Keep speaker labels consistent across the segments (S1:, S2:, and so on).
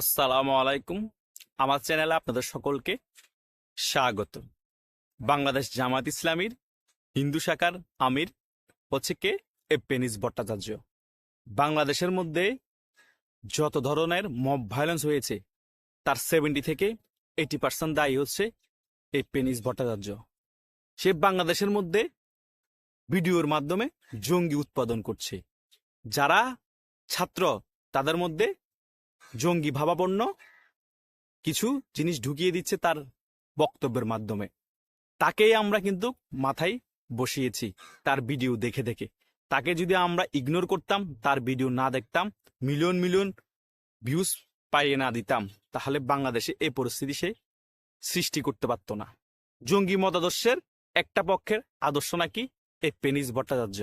S1: আসসালামু আলাইকুম। আমার চ্যানেলে আপনাদের সকলকে স্বাগত। বাংলাদেশ জামাত ইসলামীর হিন্দু শাখার আমির হচ্ছে কে? এ পেনিস ভট্টাচার্য। বাংলাদেশের মধ্যে যত ধরনের মব ভায়োলেন্স হয়েছে, তার সেভেন্টি থেকে এইটি পার্সেন্ট দায়ী হচ্ছে এই পেনিস ভট্টাচার্য। সে বাংলাদেশের মধ্যে ভিডিওর মাধ্যমে জঙ্গি উৎপাদন করছে। যারা ছাত্র, তাদের মধ্যে জঙ্গি ভাবাপন্ন। কিছু জিনিস ঢুকিয়ে দিচ্ছে তার বক্তব্যের মাধ্যমে। তাকেই আমরা কিন্তু মাথায় বসিয়েছি তার ভিডিও দেখে দেখে। তাকে যদি আমরা ইগনোর করতাম, তার ভিডিও না দেখতাম মিলিয়ন মিলিয়ন ভিউজ পাইয়ে না দিতাম, তাহলে বাংলাদেশে এই পরিস্থিতি সে সৃষ্টি করতে পারত না। জঙ্গি মতাদর্শের একটা পক্ষের আদর্শ নাকি এই পেনিস ভট্টাচার্য।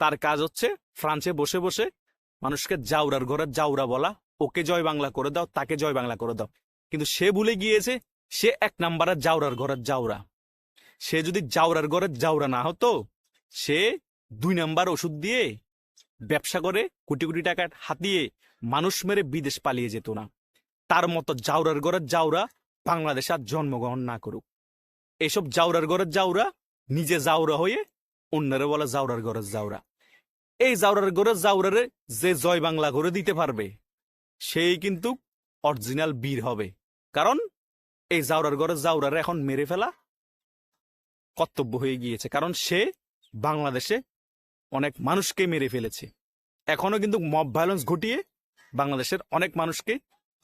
S1: তার কাজ হচ্ছে ফ্রান্সে বসে বসে মানুষকে জাউরার ঘরে জাউরা বলা ওকে জয় বাংলা করে দাও, তাকে জয় বাংলা করে দাও। কিন্তু সে ভুলে গিয়েছে, সে এক নাম্বারের জাউরার ঘরের জাউরা সে যদি জাউরার ঘরের জাউরা না হতো, সে দুই নাম্বার ওষুধ দিয়ে ব্যবসা করে কোটি কোটি টাকা হাতিয়ে মানুষ মেরে বিদেশ পালিয়ে যেত না। তার মতো জাউরার ঘরের জাউরা বাংলাদেশে আর জন্মগ্রহণ না করুক। এসব জাউরার ঘরের জাউরা নিজে জাউরা হয়ে অন্যরে বলে জাউরার ঘরের জাউরা এই জাউরার ঘরের জাউরারে যে জয় বাংলা করে দিতে পারবে সেই কিন্তু অরিজিনাল বীর হবে। কারণ এই জাউরার ঘরে জাউরারে এখন মেরে ফেলা কর্তব্য হয়ে গিয়েছে। কারণ সে বাংলাদেশে অনেক মানুষকে মেরে ফেলেছে। এখনও কিন্তু মব ভায়োলেন্স ঘটিয়ে বাংলাদেশের অনেক মানুষকে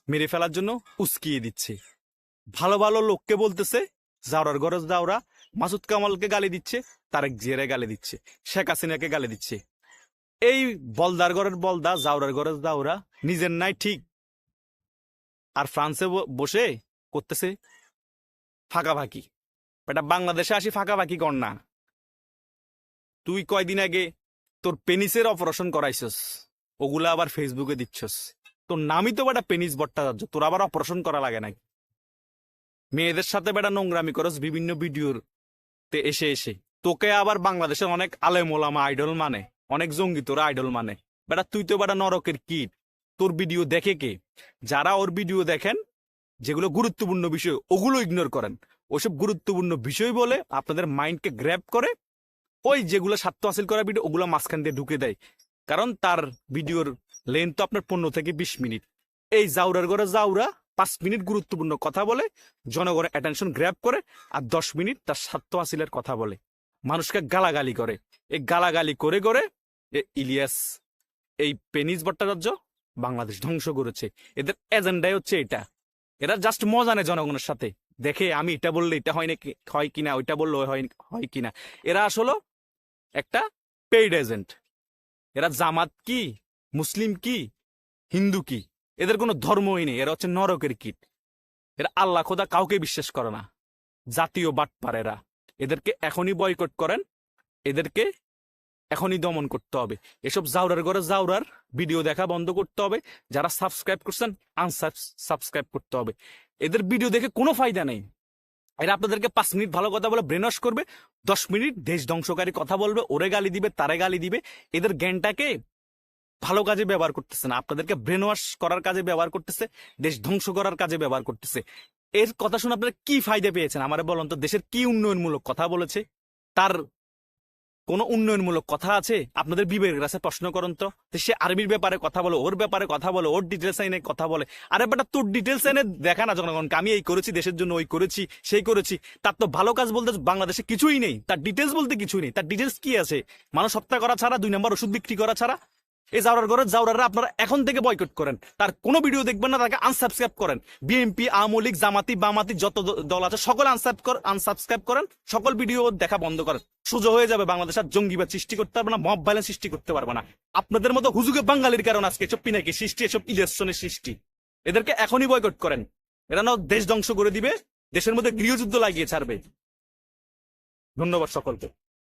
S1: মেরে ফেলার জন্য উস্কিয়ে দিচ্ছে। ভালো ভালো লোককে বলতেছে, জাউরার ঘরে জাউরা মাসুদ কামালকে গালি দিচ্ছে, তারেক জিয়ারে গালি দিচ্ছে, শেখ হাসিনাকে গালি দিচ্ছে। এই বলদার ঘরের বলদা, জাউরার ঘরের জাউরা, নিজের নাই ঠিক। আর ফ্রান্সে বসে করতেছে ফাঁকাফাঁকি। এটা বাংলাদেশে আসি ফাঁকাফাঁকি কর না। তুই কয়দিন আগে তোর পেনিসের অপারেশন করাইছস, ওগুলা আবার ফেসবুকে দিচ্ছস। তোর নামই তো বেটা পেনিস ভট্টাচার্য, তোর আবার অপারেশন করা লাগে নাকি মেয়েদের সাথে বেটা নোংরামি করস বিভিন্ন ভিডিওর তে এসে এসে। তোকে আবার বাংলাদেশের অনেক আলেম ওলামা আইডল মানে। অনেক জঙ্গি তোর আইডল মানে। বেটা, তুই তো বেটা নরকের কিট। তোর ভিডিও দেখে কে? যারা ওর ভিডিও দেখেন, যেগুলো গুরুত্বপূর্ণ বিষয়, ওগুলো ইগনোর করেন। ওসব গুরুত্বপূর্ণ বিষয় বলে আপনাদের মাইন্ডকে গ্র্যাব করে, ওই যেগুলো স্বার্থ হাসিল করা ভিডিও ওগুলো মাঝখান দিয়ে ঢুকে দেয়। কারণ তার ভিডিওর লেন্থ তো আপনার পনেরো থেকে বিশ মিনিট। এই জাউরার ঘরে জাউরা পাঁচ মিনিট গুরুত্বপূর্ণ কথা বলে, জনগণের অ্যাটেনশন গ্র্যাব করে আর দশ মিনিট তার স্বার্থ হাসিলের কথা বলে। মানুষকে গালাগালি করে। এই গালাগালি করে করে ইলিয়াস, এই পেনিস ভট্টাচার্য বাংলাদেশ ধ্বংস করেছে। এদের এজেন্ডাই হচ্ছে এটা। এরা জাস্ট মজা নেয় জনগণের সাথে। দেখে আমি এটা বললে এটা হয় নাকি, হয় কিনা, ওইটা বললে হয় হয় কিনা। এরা আসলে একটা পেইড এজেন্ট এরা জামাত কি, মুসলিম কি, হিন্দু কি? এদের কোনো ধর্মই নেই। এরা হচ্ছে নরকের কীট। এরা আল্লাহ খোদা কাউকে বিশ্বাস করে না। জাতীয় বাটপার এরা। এদেরকে এখনই বয়কট করেন। এদেরকে এখনই দমন করতে হবে। এসব জাউরার ঘরে জাউরার ভিডিও দেখা বন্ধ করতে হবে। যারা সাবস্ক্রাইব করছেন আনসাবস্ক্রাইব করতে হবে। এদের ভিডিও দেখে কোনো ফায়দা নেই। এরা আপনাদেরকে পাঁচ মিনিট ভালো কথা বলে ব্রেনওয়াশ করবে, দশ মিনিট দেশ ধ্বংসকারী কথা বলবে, ওরে গালি দিবে, তারে গালি দিবে। এদের জ্ঞানটাকে ভালো কাজে ব্যবহার করতেছে না। আপনাদেরকে ব্রেনওয়াশ করার কাজে ব্যবহার করতেছে, দেশ ধ্বংস করার কাজে ব্যবহার করতেছে। এর কথা শুনে আপনারা কি ফায়দা পেয়েছেন? আমার বলুন তো, দেশের কি উন্নয়নমূলক কথা বলেছে? তার কোনো উন্নয়নমূলক কথা আছে? আপনাদের বিবেকের কাছে প্রশ্ন করুন তো। সে আর্মির ব্যাপারে কথা বলে, ওর ব্যাপারে কথা বলে, ওর ডিটেলস এনে কথা বলে। আরে বেটা, তোর ডিটেলস এনে দেখা না জনগণকে। আমি এই করেছি, দেশের জন্য ওই করেছি, সেই করেছি। তার তো ভালো কাজ বলতে বাংলাদেশে কিছুই নেই। তার ডিটেলস বলতে কিছুই নেই। তার ডিটেলস কি আছে? মানুষ হত্যা করা ছাড়া, দুই নম্বর ওষুধ বিক্রি করা ছাড়া? এই জাউরার ঘরের জাউরারা আপনারা এখন থেকে বয়কট করেন। তার কোনো ভিডিও দেখবেন না, তাকে আনসাবস্ক্রাইব করেন। বিএনপি আওয়ামী লীগ, জামাতি, বামাতি, যত দল আছে, সকল আনসাবস্ক্রাইব করেন। সকল ভিডিও দেখা বন্ধ করেন। সুযোগ হয়ে যাবে বাংলাদেশ, আর জঙ্গিবাদ সৃষ্টি করতে পারবে না মব ভাইলেন্স সৃষ্টি করতে পারবে না। আপনাদের মতো হুজুগে বাঙালির কারণ আজকে এসব পিনাকি সৃষ্টি, এসব ইলেকশনের সৃষ্টি। এদেরকে এখনই বয়কট করেন। এরা না দেশ ধ্বংস করে দিবে, দেশের মধ্যে গৃহযুদ্ধ লাগিয়ে ছাড়বে। ধন্যবাদ সকলকে।